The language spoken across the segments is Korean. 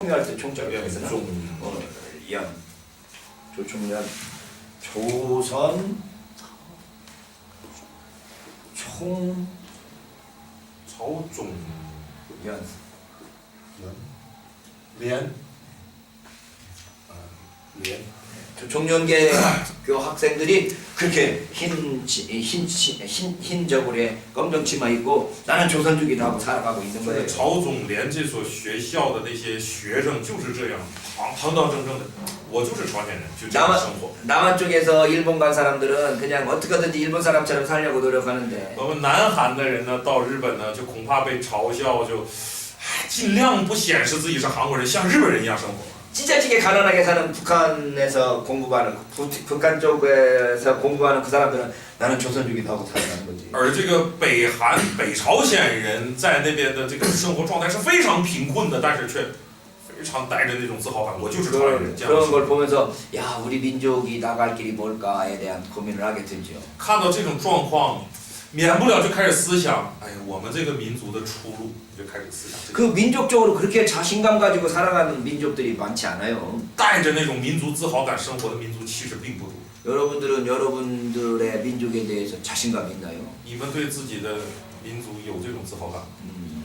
총리할 때 총장 여기서 조총리안 조총리안 조선 총 저우총리안 리안. 리안. 총련계 그 학생들이 그렇게 흰, 치- 흰, 치- 흰, 흰 저고리에 검정 치마 입고 나는 조선족이다 하고 살아가고 있는 这 거예요. 个朝总连这所学校的那些学生就是这样堂堂堂正正的，我就是朝鲜人，就这样生活。 남한 쪽에서 일본 간 사람들은 그냥 어떻게든지 일본 사람처럼 살려고 노력하는데 我们南韩的人呢，到日本呢，就恐怕被嘲笑，就唉尽量不显示自己是韩国人，像日本人一样生活。 찢어지게 가난하게 사는 북한에서 공부하는 부, 북한 쪽에서 공부하는 그 사람들은 나는 조선족이다 하고 살아가는 거지. 而这个北韩、北朝鲜人在那边的这个生活状态是非常贫困的，但是却非常带着那种自豪感，我就是朝鲜 그런, 人。这样 그런 生 걸 活 보면서 야 우리 민족이 나갈 길이 뭘까에 대한 고민을 하게 되죠. 看到这种状况， 免不了就开始思想，哎呀，我们这个民族的出路，就开始思想这个。 그 민족적으로 그렇게 자신감 가지고 살아가는 민족들이 많지 않아요. 带着那种民族自豪感生活的民族其实并不多。 여러분들은 여러분들의 민족에 대해서 자신감 있나요? 你们对自己的民族有这种自豪感吗？ 음,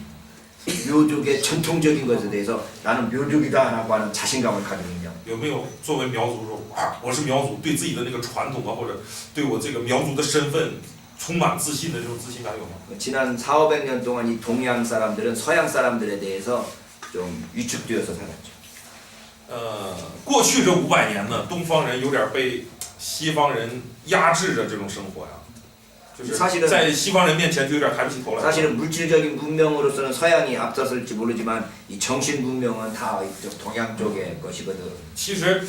묘족의 전통적인 것에 대해서 나는 묘족이다라고 하는 자신감을 가지고 있냐? 有没有作为苗族说啊，我是苗族，对自己的那个传统啊，或者对我这个苗族的身份 充满自信的这种自信感有吗？ 지난 4, 500년 동안 이 동양 사람들은 서양 사람들에 대해서 좀 위축되어서 살았죠. 呃，过去这五百年呢，东方人有点被西方人压制着这种生活呀，就是 사실은 在西方人面前就有点抬不起头来。 사실은 물질적인 문명으로서는 서양이 앞섰을지 모르지만 이 정신 문명은 다 이쪽 동양 쪽의 것이거든. 其实，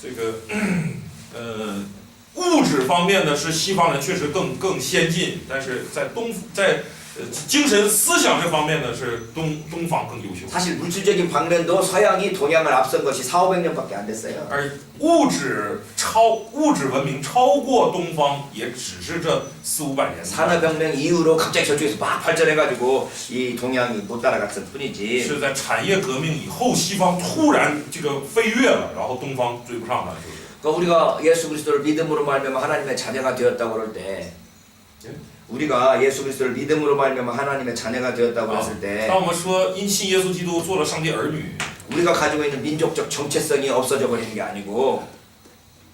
这个，呃， 物质方面呢是西方人确实更更先进，但是在东在呃精神思想这方面呢是东东方更优秀。 사실 물질적인 방면도 서양이 동양을 앞선 것이 4, 500년밖에 안 됐어요. 而物质超物质文明超过东方，也只是这四五百年。 산업혁명 이후로 갑자기 저쪽에서 막 발전해가지고 이 동양이 못 따라갔을 뿐이지. 是在产业革命以后，西方突然这个飞跃了，然后东方追不上了，就是。 그러니까 우리가 예수 그리스도를 믿음으로 말미암아 하나님의 자녀가 되었다고 그럴 때 예? 우리가 예수 그리스도를 믿음으로 말미암아 하나님의 자녀가 되었다고 했을 때 当我们说因信耶稣基督做了上帝儿女， 우리가 가지고 있는 민족적 정체성이 없어져 버리는 게 아니고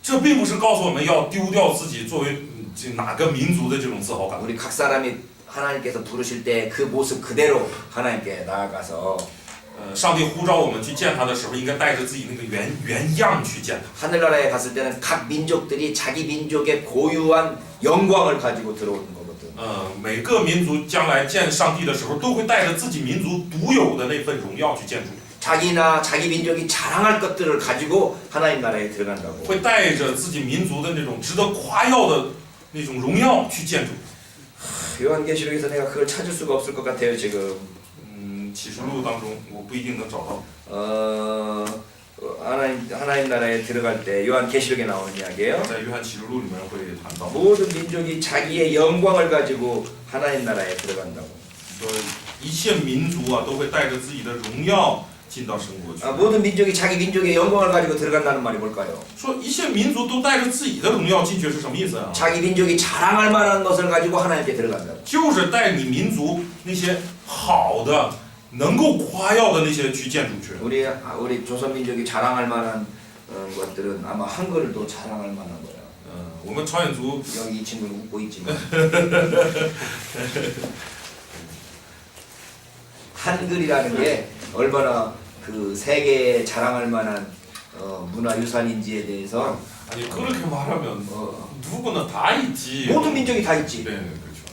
这并不是告诉我们要丢掉自己作为嗯这哪个民族的这种自豪感。 우리 각 사람이 하나님께서 부르실 때 그 모습 그대로 하나님께 나아가서 呃，上帝呼召我们去见他的时候，应该带着自己那个原原样去见他。 하늘나라에 갔을 때는 각 민족들이 자기 민족의 고유한 영광을 가지고 들어오는 거거든. 呃，每个民族将来见上帝的时候，都会带着自己民族独有的那份荣耀去见主， 자기나 자기 민족이 자랑할 것들을 가지고 하나님 나라에 들어간다고. 会带着自己民族的那种值得夸耀的那种荣耀去见主。 요한계시록에서 내가 그걸 찾을 수가 없을 것 같아요 지금. 嗯，启示录当中我不一定能找到。 어, 어, 하나님 하나님 나라에 들어갈 때 요한계시록에 나오는 이야기예요. 在约翰启示录里面会谈到， 모든 민족이 자기의 영광을 가지고 하나님 나라에 들어간다고. 说一切民族啊都会带着自己的荣耀进到神国去 아, 。 모든 민족이 자기 민족의 영광을 가지고 들어간다는 말이 뭘까요? 说一切民族都带着自己的荣耀进去是什么意思啊？ 자기 민족이 자랑할 만한 것을 가지고 하나님께 들어간다. 就是带你民族那些好的、 能够夸耀的那些去见主去。 우리 아, 우리 조선 민족이 자랑할 만한 어, 것들은 아마 한글도 자랑할 만한 거야. 嗯，我们朝鲜族 여기 이 친구는 웃고 있지만 한글이라는 게 얼마나 그 세계에 자랑할 만한 어, 문화 유산인지에 대해서 아니 그렇게 말하면 어, 누구나 다 있지. 모든 민족이 다 있지. 네, 그렇죠.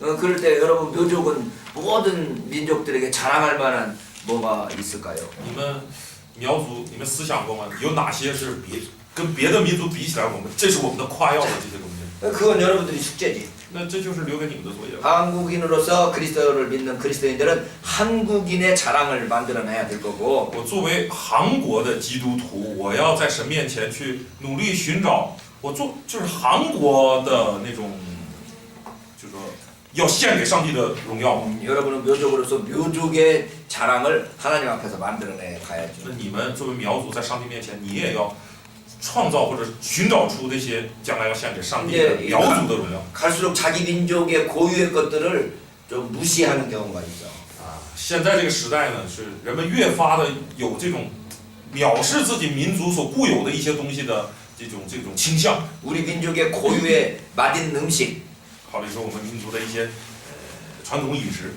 어, 그럴 때 여러분 묘족은 모든 민족들에게 자랑할 만한 뭐가 있을까요? 你们 苗族，你们思想过吗？有哪些是别跟别的民族比起来，我们这是我们的夸耀的这些东西？ 그건 여러분들이 숙제지. 那这就是留给你们的作业了。 한국인으로서 그리스도를 믿는 그리스도인들은 한국인의 자랑을 만들어내야 될 거고 我作为韩国的基督徒，我要在神面前去努力寻找，我做就是韩国的那种，就 说要献给上帝的荣耀嘛。 음, 여러분은 묘족으로서 묘족의 자랑을 하나님 앞에서 만들어내 가야죠. 那你们作为苗族，在上帝面前，你也要创造或者寻找出这些将来要献给上帝的苗族的荣耀。 갈수록 자기 민족의 고유의 것들을 좀 무시하는 경우가 있어. 啊，现在这个时代呢，是人们越发的有这种藐视自己民族所固有的一些东西的这种这种倾向。 우리 민족의 고유의 맛있는 음식, 好比说我们民族的一些呃传统饮食，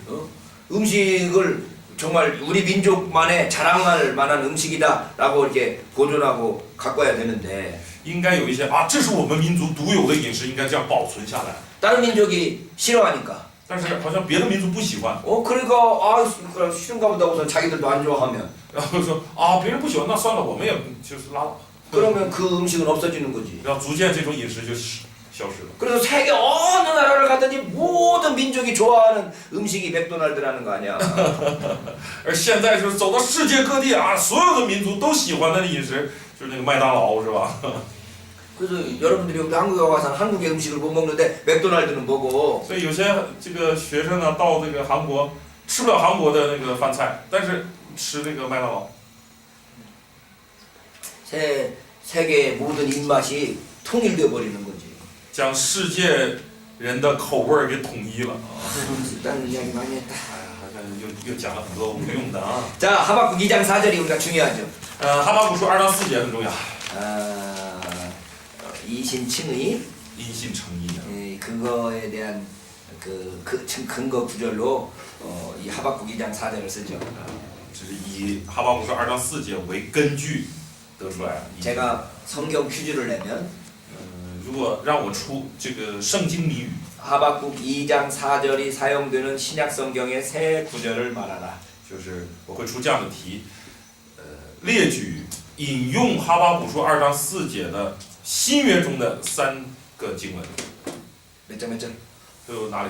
음식을 정말 우리 민족만의 자랑할 만한 음식이다라고 이렇게 보존하고 가꿔야 되는데 应该有一些啊，这是我们民族独有的饮食，应该这样保存下来。 다른 민족이 싫어하니까 但是好像别的民族不喜欢， 어 그러니까 아 그래, 싫은가 보다 우선 자기들도 안 좋아하면 然后说啊，别人不喜欢，那算了，我们也就是拉倒。 그러면 그 음식은 없어지는 거지. 然后逐渐这种饮食就消失了。 그래서 세계 어느 나라를 가든지 모든 민족이 좋아하는 음식이 맥도날드라는 거 아니야. 而现在就是走到世界各地啊，所有的民族都喜欢的饮食就是那个麦当劳，是吧？ 그래서 여러분들이 여기 한국에 와서 한국의 음식을 못 먹는데 맥도날드는 뭐고 所以有些这个学生呢，到这个韩国吃不了韩国的那个饭菜，但是吃那个麦当劳。 세, 세계의 모든 입맛이 통일되어 버리는 거지. 将世界人的口味儿给统一了。 일단 이야기 많이 했다. 哎呀，好像又又讲了很多无用的啊。 자 하박국 2장 4절이 우리가 중요하죠. 呃，哈巴古书二章四节很重要， 아, 어, 이신칭의 因信称义啊。 에, 그거에 대한 그, 그 층- 근거 구절로 어, 이 하박국 2장 4절을 쓰죠. 这是以哈巴古书二章四节为根据得出来的。 제가 성경 퀴즈를 내면 嗯， 如果让我出这个圣经谜语， 하박국 2장 4절이 사용되는 신약 성경의 세 구절을 말하라. 就是我会出这样的题，呃，列举引用哈巴古书二章四节的新约中的三个经文， 몇 장 몇 절? 都有哪里？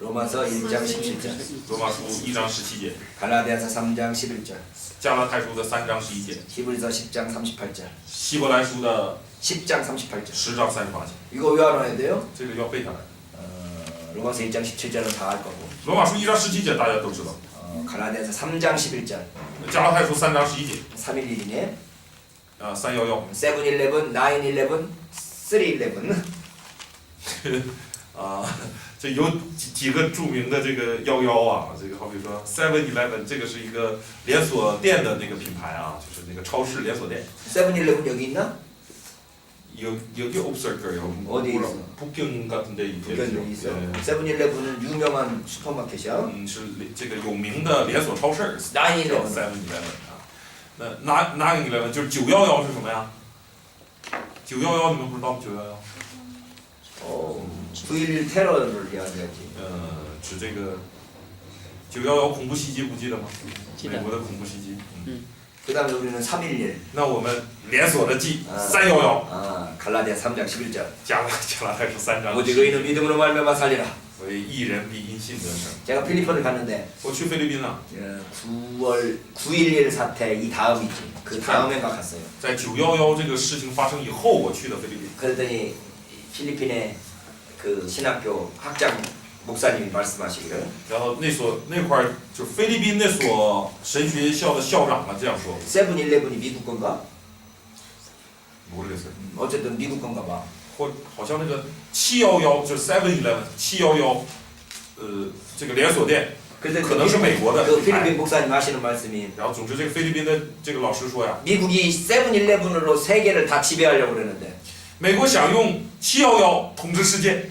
로마서 1장 17절, 罗马书一章十七节， 갈라디아서 3장 11절, 加拉太书的三章十一节， 히브리서 10장 38절, 希伯来书的 10장 38절. 十章三十八节， 이거 외워놔야 돼요. 这个要背下来。 어, 로마서 1장 17절은 다 알 거고, 罗马书一章十七节大家都知道， 어, 갈라디아서 3장 11절, 加拉太书三章十一节， 311이네, 啊三幺幺， 711, 911, 311. 啊，这有几几个著名的这个幺幺啊，这个好比说 Seven Eleven，这个是一个连锁店的那个品牌啊，就是那个超市连锁店。 711 여기 있나? 여 여기 없을 거예요. 어디 있어? 북경 같은 데 있겠죠. 북경에 있어. 네. 711은 유명한 슈퍼마켓이야. 嗯，是这个有名的连锁超市。 911. Seven Eleven 啊，那 Nine Nine Eleven 就是九幺幺是什么呀？九幺幺你们不知道九幺幺？ 어, 9.11 테러를 이야기하지. 呃，指这个九幺幺恐怖袭击不记得吗？记得美国的恐怖袭击。嗯， 그 다음에 우리는 3.11. 那我们连锁的记啊三幺幺， 아, 갈라디아 3장 11절. 加拉加拉太书三章。 오직 의인은 믿음으로 말미암아 살리라. 为一人必因信得生。 제가 필리핀을 갔는데 我去菲律宾了， 어, 9월 9.11 사태 이 다음이지. 그 다음에가 갔어요. 在九幺幺这个事情发生以后，我去的菲律宾。 그랬더니 필리핀의 그 신학교 학장 목사님이 말씀하시기를 然后那所那块儿就菲律宾那所神学校的校长啊这样说， 7-11이 미국 건가? 我这个是， 음, 어쨌든 미국 건가 봐. 或好像那个七幺幺就是 Seven Eleven 七幺幺，呃，这个连锁店 그래서 可能是美国的 그 品牌。 필리핀 목사님 하시는 말씀이 然后总之这个菲律宾的这个老师说呀， 미국이 7-11으로 세계를 다 지배하려고 그러는데 美国想用七幺幺统治世界，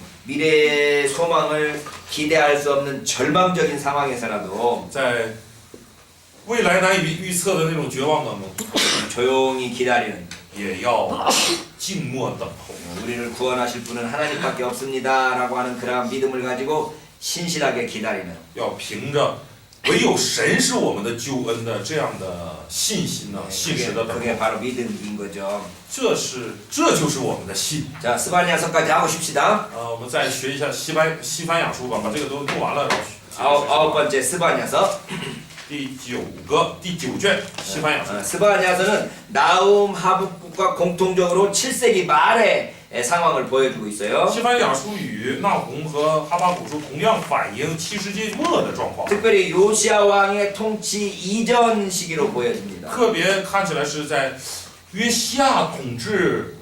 미래의 소망을 기대할 수 없는 절망적인 상황에서라도 在未来难以预测的那种绝望当中， 조용히 기다리는 也要静默等候。 우리를 구원하실 분은 하나님밖에 없습니다라고 하는 그러한 믿음을 가지고 신실하게 기다리는 要凭着 唯有神是我们的救恩的这样的信心呢， 네, 信 그게, 实的等候， 그게 바로 믿음인 거죠. 这是这就是我们的信。 자 스바냐서까지 하고 싶시다. 呃，我们再学一下西班西班牙书吧，把这个都弄完了，然后学 아홉, 아홉 번째 스바냐서 第九个第九卷西班牙书。 어, 스바냐서는 나움 하북국과 공통적으로 7세기 말의 에, 상황을 보여주고 있어요. 西班牙书与纳洪和哈巴谷书同样反映七世纪末的状况， 특별히 요시아 왕의 통치 이전 시기로 보여집니다. 特别看起来是在约西亚统治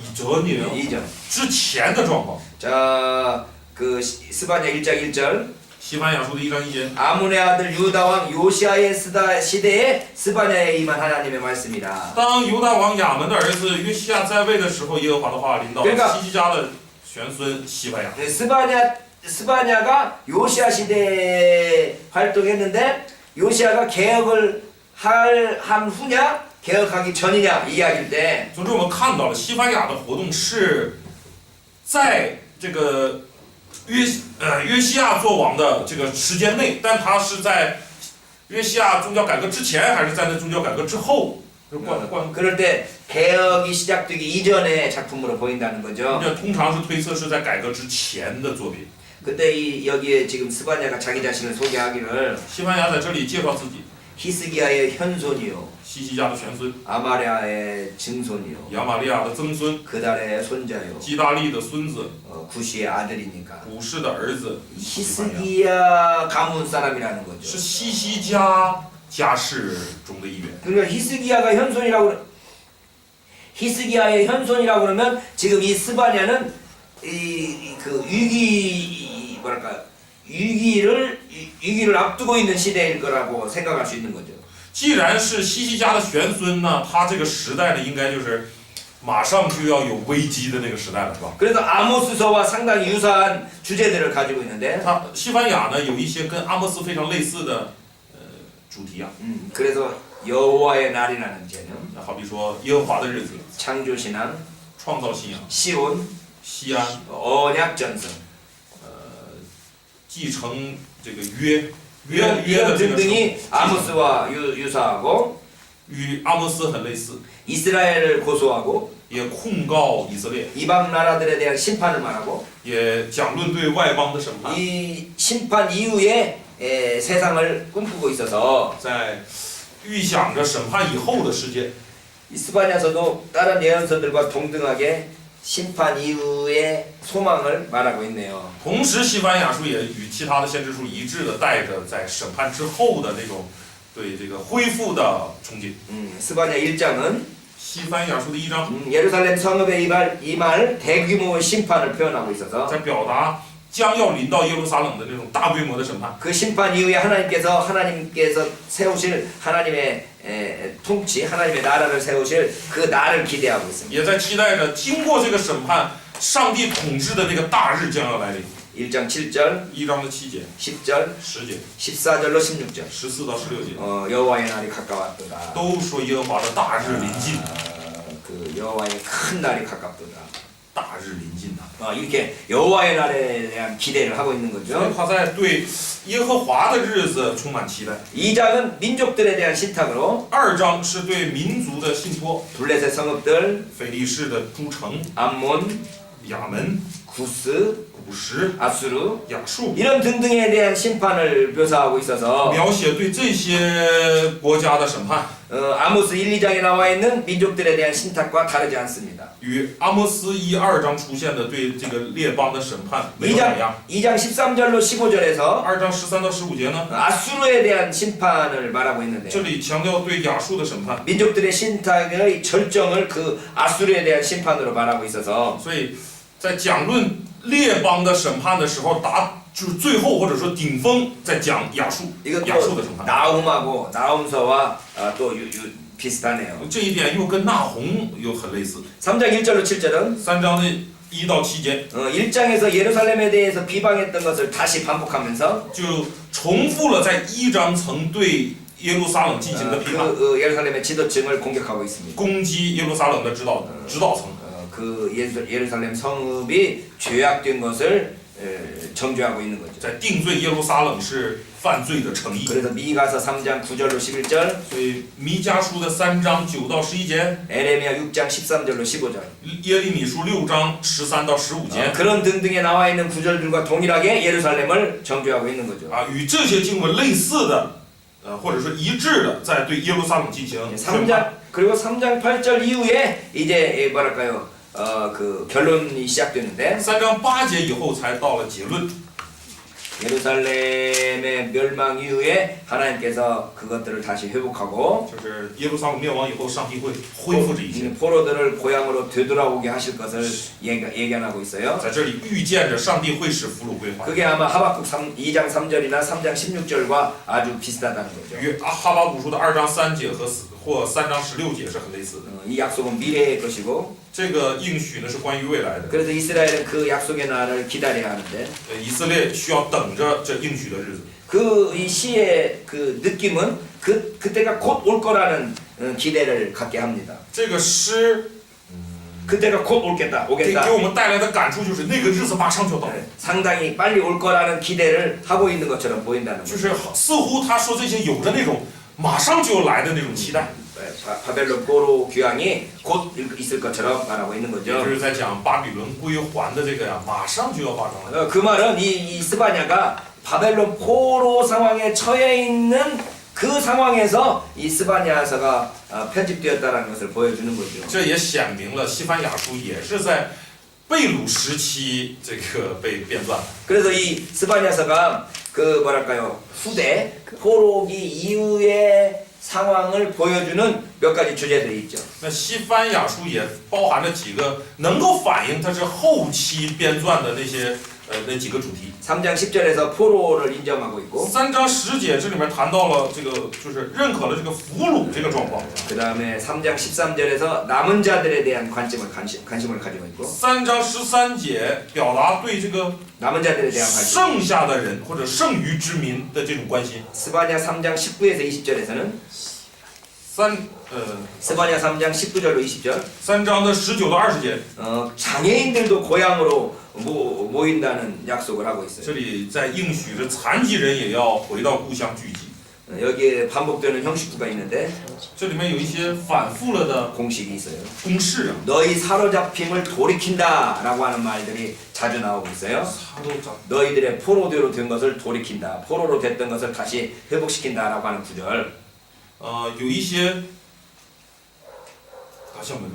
以哲宁 이전. 之前的状况。 자, 그 시- 스바냐 1장 1절 西班牙书的一章一节， 아문의 아들 유다 왕 요시아의 쓰다 시대에 스바냐에 임한 하나님의 말씀이다. 当犹大王亚门的儿子约西亚在位的时候，耶和华的话临到 그러니까 西西家的玄孙西班牙。 네, 스바냐 스바냐가 요시아 시대에 활동했는데 요시아가 개혁을 할 한 후냐 개혁하기 전이냐 이야기일 때 总之，我们看到了西班牙的活动是在这个 约呃约西亚做王的这个时间内，但他是在约西亚宗教改革之前，还是在那宗教改革之后？就关关， 그럴 때 개혁이 시작되기 이전의 작품으로 보인다는 거죠. 这通常是推测是在改革之前的作品。 그때 이 여기에 지금 스바냐가 자기 자신을 소개하기를 西班牙在这里介绍自己， 히스기야의 현손이요 西西家的玄孙， 아마랴의 증손이요 亚玛利亚的曾孙， 그달의 손자요 基大利的孙子， 어, 구시의 아들이니까 古氏的儿子，西班牙 히스기야 가문 사람이라는 是 거죠. 西西家家世中的一员。 그러니까 히스기야가 현손이라고 그러- 히스기야의 현손이라고 그러면 지금 이 스바냐는 이 그 위기 뭐랄까 위기를 위- 위기를 앞두고 있는 시대일 거라고 생각할 수 있는 거죠. 既然是西西家的玄孙呢，他这个时代呢，应该就是马上就要有危机的那个时代了，是吧？ 그래서 아모스서와 상당히 유사한 주제들을 가지고 있는데 他西班牙呢有一些跟阿莫斯非常类似的呃主题啊， 음, 그래서 여호와의 날이라는 개념, 好比说耶和华的日子、 창조신앙, 创造信仰、 시온, 西安、 언약전선 继承 这个约约 이런, 约的 이런 这个 등등이 承 아모스와 유, 유사하고 与阿莫斯很类似， 이스라엘을 고소하고 也控告以色列， 이방 나라들에 대한 심판을 말하고 也讲论对外邦的审判。 이 심판 이후에 에, 세상을 꿈꾸고 있어서 在预想着审判以后的世界， 이스바냐서도 다른 예언서들과 동등하게 심판 이후의 소망을 말하고 있네요. 同时西班牙书也与其他的先知书一致的带着在审判之后的那种对这个恢复的憧憬。 음, 스바냐 1장은 西班牙书的一章 음, 예루살렘 성읍의 이말, 이말 대규모의 심판을 표현하고 있어서 在表达将要临到耶路撒冷的那种大规模的审判。 그 심판 이후에 하나님께서 하나님께서 세우실 하나님의 에, 통치, 하나님의 나라를 세우실 그 날을 기대하고 있습니다. 也在期待着经过这个审判，上帝统治的那个大日将要来临。 1장 7절, 一章的七节、 10절, 十节、 14절로 16절. 十四到十六节 어, 여호와의 날이 가까웠도다. 都说耶和华的大日临近， 어, 그 여호와의 큰 날이 가깝도다. 大日临近呐。 어, 이렇게 여호와의 날에 대한 기대를 하고 있는 所以 거죠. 他在对耶和华的日子充满期待。 2장은 민족들에 대한 신탁으로 二章是对民族的信托， 블레셋 성읍들, 腓力士的诸城、 암몬, 亚门、 구스, 古实、 아수르 亚述， 이런 등등에 대한 심판을 묘사하고 있어서 描写对这些国家的审判， 어, 아모스 1, 2장에 나와 있는 민족들에 대한 신탁과 다르지 않습니다. 与阿摩斯一二章出现的对这个列邦的审判没有两样。 2장 13절로 15절에서 二章十三到十五节呢， 아수르에 대한 심판을 말하고 있는데 这里强调对亚述的审判， 민족들의 신탁의 절정을 그 아수르에 대한 심판으로 말하고 있어서 所以 在讲论列邦的审判的时候，达就是最后或者说顶峰在讲亚述，亚述的 이것도 审判。 나움하고 나움서와 아, 또 유, 유, 비슷하네요. 这一点又跟纳红又很类似。 3장 1절로 7절은 三章的一到七节 어, 1장에서 예루살렘에 대해서 비방했던 것을 다시 반복하면서 就重复了在一章曾对耶路撒冷进行的 어, 批 그 判， 어, 예루살렘의 지도층을 공격하고 있습니다. 攻击耶路撒冷的指导指导层。 어, 그 예루- 예루살렘 성읍이 죄악된 것을 에, 정죄하고 있는 거죠. 在定罪耶路撒冷是犯罪的诚意。 그래서 미가서 3장 9절로 11절, 所以弥迦书的三章九到十一节， 에레미야 6장 13절로 15절. 耶利米书六章十三到十五 어, 节 그런 등등에 나와 있는 구절들과 동일하게 예루살렘을 정죄하고 있는 거죠. 啊，与这些经文类似的，呃，或者说一致的，在对耶路撒冷进行宣判。 3장 그리고 3장 8절 이후에 이제 에, 뭐랄까요? 어, 그 결론이 시작되는데 三章八节以后才到了结论， 예루살렘의 멸망 이후에 하나님께서 그것들을 다시 회복하고 就是耶路撒冷灭亡以后，上帝会恢复这一切。 이 포로들을 고향으로 되돌아오게 하실 것을 얘기, 예견하고 있어요. 在这里预见着上帝会使俘虏归还。 그게 아마 하박국 3, 2장 3절이나 3장 16절과 아주 비슷하다는 거죠. 与阿哈巴古书的二章三节和四或三章十六节是很类似的。 어, 이 약속은 미래의 것이고 这个应许呢是关于未来的， 그래서 이스라엘은 그 약속의 날을 기다려야 하는데 呃，以色列需要等着这应许的日子。 그 이 시의 그 느낌은 그 그때가 곧 올 거라는 어, 기대를 갖게 합니다. 这个诗 그때가 곧 올겠다, 给 오겠다. 给我们带来的感触就是那个日子马上就要到， 네, 상당히 빨리 올 거라는 기대를 하고 있는 것처럼 보인다는 就 거죠. 是似乎他说这些有着那种马上就要来的那种期待， 네, 바- 바벨론 포로 귀환이 곧 있을 것처럼 말하고 있는 也 거죠. 就是在讲巴比伦归还的这个呀，马上就要发生了。 어, 그 말은 이, 이 스바냐가 바벨론 포로 상황에 처해 있는 그 상황에서 이 스바냐서가 어, 편집되었다는 것을 보여주는 거죠. 这也显明了西番雅书也是在贝鲁时期这个被编撰。 그래서 이 스바냐서가 그 뭐랄까요 후대 포로기 이후의 상황을 보여주는 몇 가지 주제들이 있죠. 那西番雅书也包含了几个能够反映它是后期编撰的那些呃那几个主题。 3장 10절에서 포로를 인정하고 있고 三章十节这里面谈到了这个，就是认可了这个俘虏这个状况。 그 다음에 3장 13절에서 남은 자들에 대한 관심을 관심, 관심을 가지고 있고 三章十三节表达对这个 남은 자들에 대한 관심. 剩下的人或者剩余之民的这种关心。 스바냐 3장 19에서 20절에서는 三呃 스바냐 3장 19절로 20절 三章的十九到二十节， 어, 장애인들도 고향으로 모, 모인다는 약속을 하고 있어요. 这里在应许着残疾人也要回到故乡聚集。 어, 여기에 반복되는 형식구가 있는데 这里面有一些反复了的 공식이 있어요. 公式啊， 너희 사로잡힘을 돌이킨다라고 하는 말들이 자주 나오고 있어요. 他都长 너희들의 포로대로 된 것을 돌이킨다. 포로로 됐던 것을 다시 회복시킨다라고 하는 구절. 呃有一些啊像没有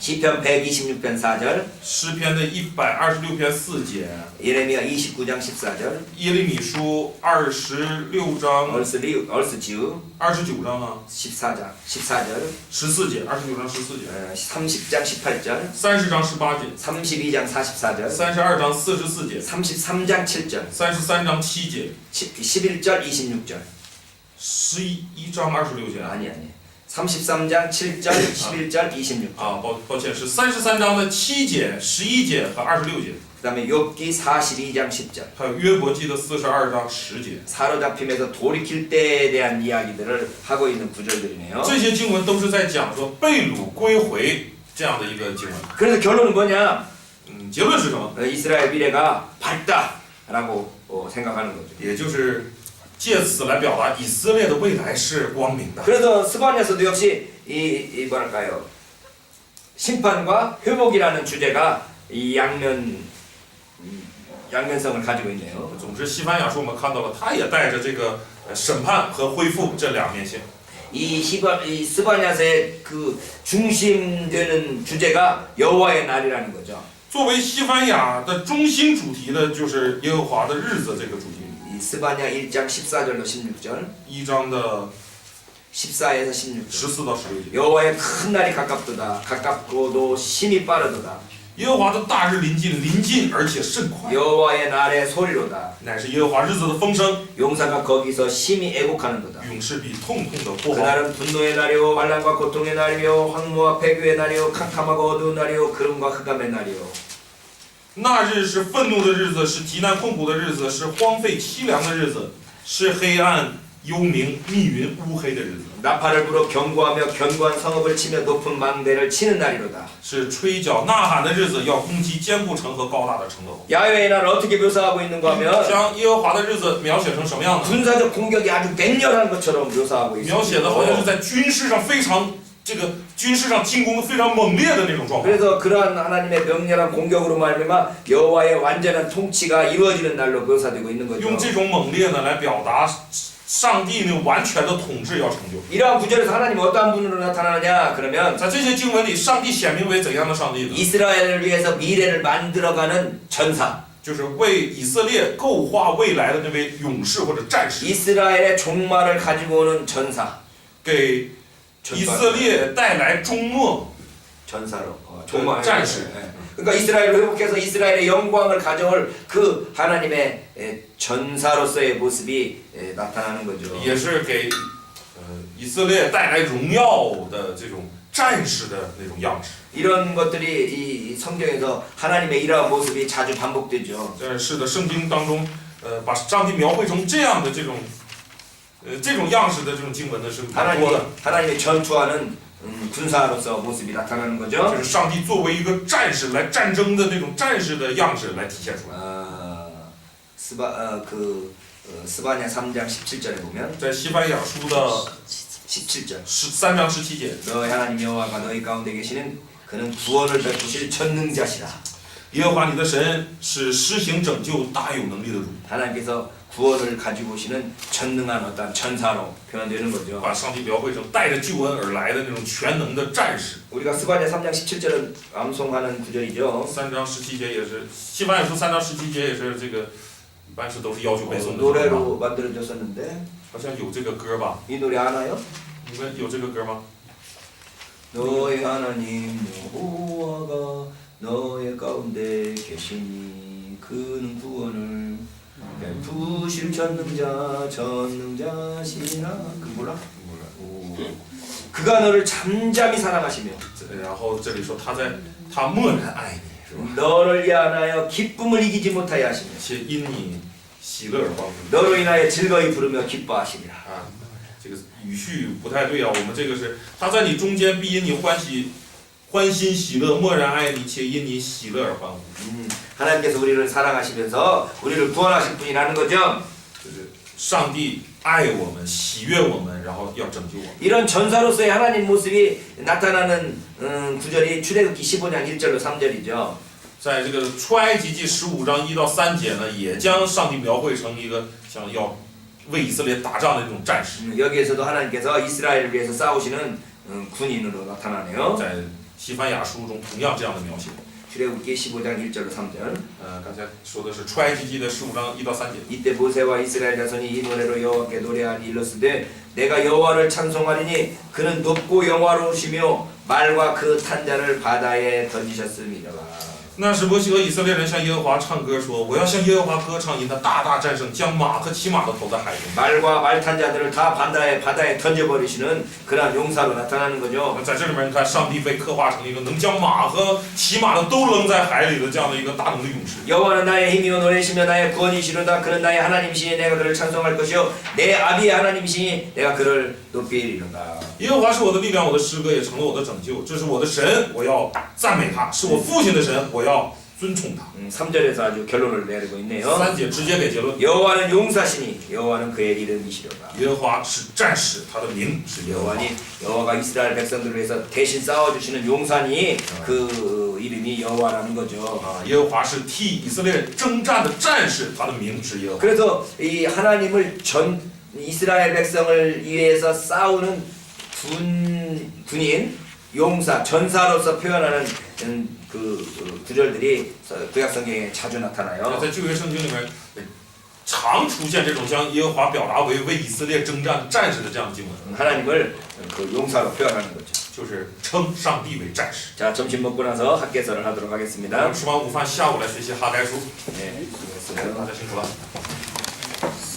시편 126편 4절, 诗篇的一百二十六篇四节， 예레미야 29장 14절, 耶利米书二十六章 얼스 리 얼스 지우 二十九章啊， 14장 14절, 十四节，二十九章十四节， 어, 30장 18절, 三十章十八节， 32장 44절, 三十二章四十四节， 33장 7절, 三十三章七节， 11절 26절. 十一一章二十六节。 아니 아니. 33장 7절, 11절, 26절. 啊，抱抱歉，是三十三章的七节、十一节和二十六节， 그다음에 욥기 42장 10절. 还有约伯记的四十二章十节， 사로잡힘에서 돌이킬 때에 대한 이야기들을 하고 있는 구절들이네요. 这些经文都是在讲说被掳归回这样的一个经文。 그래서 결론은 뭐냐? 嗯，结论是什么？ 어, 이스라엘 미래가 밝다라고 어, 생각하는 거죠. 也就是 借此来表达以色列的未来是光明的。 그래서 스바냐서도 역시 이, 이 뭐랄까요? 심판과 회복이라는 주제가 이 양면 음, 양면성을 가지고 있네요. 总之，西班牙书我们看到了，它也带着这个呃审判和恢复这两面性。 이 시바 이 스바냐서의 그 중심되는 주제가 여호와의 날이라는 거죠. 作为西班牙的中心主题的，就是耶和华的日子这个主题， 이 스바냐 1장 14절로 16절, 一章的 14에서 16절. 十四到十六节。 여호와의 큰 날이 가깝도다. 가깝고도 심히 빠르도다. 耶和华的大日临近，临近而且甚快， 여호와의 날의 소리로다. 乃是耶和华日子的风声， 용사가 거기서 심히 애곡하는도다. 勇士必痛痛的呼嚎。 그날은 분노의 날이요 환란과 고통의 날이요 황무와 폐교의 날이요 캄캄하고 어두운 날이요 그름과 흑암의 날이요 那日是愤怒的日子，是极难困苦的日子，是荒废凄凉的日子，是黑暗幽冥、密云乌黑的日子， 나팔을 불어 경고하며 견고한 성읍을 치며 높은 망대를 치는 날이로다 是吹角呐喊的日子，要攻击坚固城和高大的城楼。 야훼의 날을 어떻게 묘사하고 있는가 하면 将耶和华的日子描写成什么样呢？ 군사적 공격이 아주 맹렬한 것처럼 묘사하고 描写的好像是 있습니다 在军事上非常 这个军事上进攻非常猛烈的那种状况。 그래서 그러한 하나님의 명렬한 공격으로 말미암아 여호와의 완전한 통치가 이루어지는 날로 묘사되고 있는 用 거죠 这种猛烈呢来表达上帝呢完全的统治要成就。 이러한 구절에서 하나님 어떠한 분으로 나타나느냐 그러면 在这些经文里，上帝显明为怎样的上帝呢？ 이스라엘을 위해서 미래를 만들어가는 전사 就是为以色列构画未来的那位勇士或者战士， 이스라엘의 종말을 가지고 오는 전사 给 以色列带来终末 전사로 어, 종말.战士 그러니까 이스라엘을 회복해서 이스라엘의 영광을 가져올 그 하나님의 에, 전사로서의 모습이 에, 나타나는 거죠 也是给呃以色列带来荣耀的这种战士的那种样式。 이런 것들이 이, 이 성경에서 하나님의 이러한 모습이 자주 반복되죠 这是的，圣经当中，呃，把上帝描绘成这样的这种， 呃，这种样式的这种经文呢是蛮 하나님이 多的。 하나님의 전투하는 음, 군사로서 모습이 나타나는 就 거죠 是上帝作为一个战士来战争的那种战士的样式来体现出来。 아, 스바 어, 그 어, 스바냐 3장 17절에 보면 在西班牙书的 17절 十三章十七节， 너의 하나님 여호와가 너희 가운데 계시는 그는 구원을 베푸실 전능자시라 耶和华你的神是施行拯救大有能力的主， 하나님께서 구원을 가지고 오시는 전능한 어떤 전사로 표현되는 거죠 把上帝描绘成带着救恩而来的那种全能的战士。 우리가 스바냐 3장 17절은 암송하는 구절이죠 三章十七节也是西班牙书三章十七节也是这个，一般是都是要求背 어, 诵的。 노래로 만들어졌었는데 好像有这个歌吧？ 이 노래 아나요? 你们有这个歌吗？ 너의 하나님 여호와가 너의 가운데 계시니 그는 구원을 베푸실 전능자 전능자시나 그 몰라? 오. 그가 너를 잠잠히 사랑하시며 这然后这里说他在他默然爱你，是吧？ 너를 위하여 기쁨을 이기지 못하여 하시며 且因你喜乐而欢呼。 너로 인하여 즐거이 부르며 기뻐하시리라 啊，这个语序不太对啊。我们这个是他在你中间必因你欢喜、 欢欣喜乐，默然爱你，且因你喜乐而欢呼。 음, 하나님께서 우리를 사랑하시면서 우리를 구원하실 분이라는 거죠 就是上帝爱我们，喜悦我们，然后要拯救我们。 이런 전사로서의 하나님 모습이 나타나는 음, 구절이 출애굽기 15장 1절로 3절이죠 在这个出埃及记十五章一到三节呢，也将上帝描绘成一个想要为以色列打仗的这种战士。 음, 여기에서도 하나님께서 이스라엘을 위해서 싸우시는 음, 군인으로 나타나네요 在 西班牙书中同样这样的描写。 출애굽기 15장 1절로 3절 呃，刚才说的是出埃及记的十五章一到三节。 이때 모세와 이스라엘 자손이 이 노래로 여호와께 노래하니 일렀으되 내가 여호와를 찬송하리니 그는 높고 영화로우시며 말과 그 탄자를 바다에 던지셨음이라 那时摩西和以色列人向耶和华唱歌说：“我要向耶和华歌唱，因他大大战胜，将马和骑马都投在海中。 말과 말탄자들을 다 바다에 바다에 던져버리시는 그러한 용사로 나타나는 거죠. 那在这里面，你看上帝被刻画成一个能将马和骑马的都扔在海里的这样的一个大能的勇士。 여호와는 나의 힘이요 노래시며 나의 구원이시로다. 그는 나의 하나님이시니 내가 그를 찬송할 것이요 내 아비의 하나님이시니 내가 그를 높이리로다. 耶和华是我的力量，我的诗歌也成了我的拯救。这是我的神，我要赞美他；是我父亲的神，我要尊崇他。 음, 3절에서 아주 결론을 내리고 있네요. 三节直接给结论： 여호와는 용사시니 여호와는 그의 이름이시로다. 耶和华是战士，他的名是耶和华。 여호와니 여호와가 이스라엘 백성들을 위해서 대신 싸워주시는 용사니 그 이름이 여호와라는 거죠. 啊，耶和华是替以色列人征战的战士，他的名是耶和华。 그래서 이 하나님을 전 이스라엘 백성을 위해서 싸우는 군 군인 용사 전사로서 표현하는 음, 그 그, 그 구절들이 구약 성경에 자주 나타나요. 在旧约圣经里面，呃常出现这种将耶和华表达为为以色列征战战士的这样的经文， 하나님을 그 용사로 표현하는 거죠. 就是称上帝为战士。 자 점심 먹고 나서 학계서를 하도록 咱 하겠습니다. 们吃完午饭，下午来学习哈该书。 네, 大 수고했어요. 家辛苦了。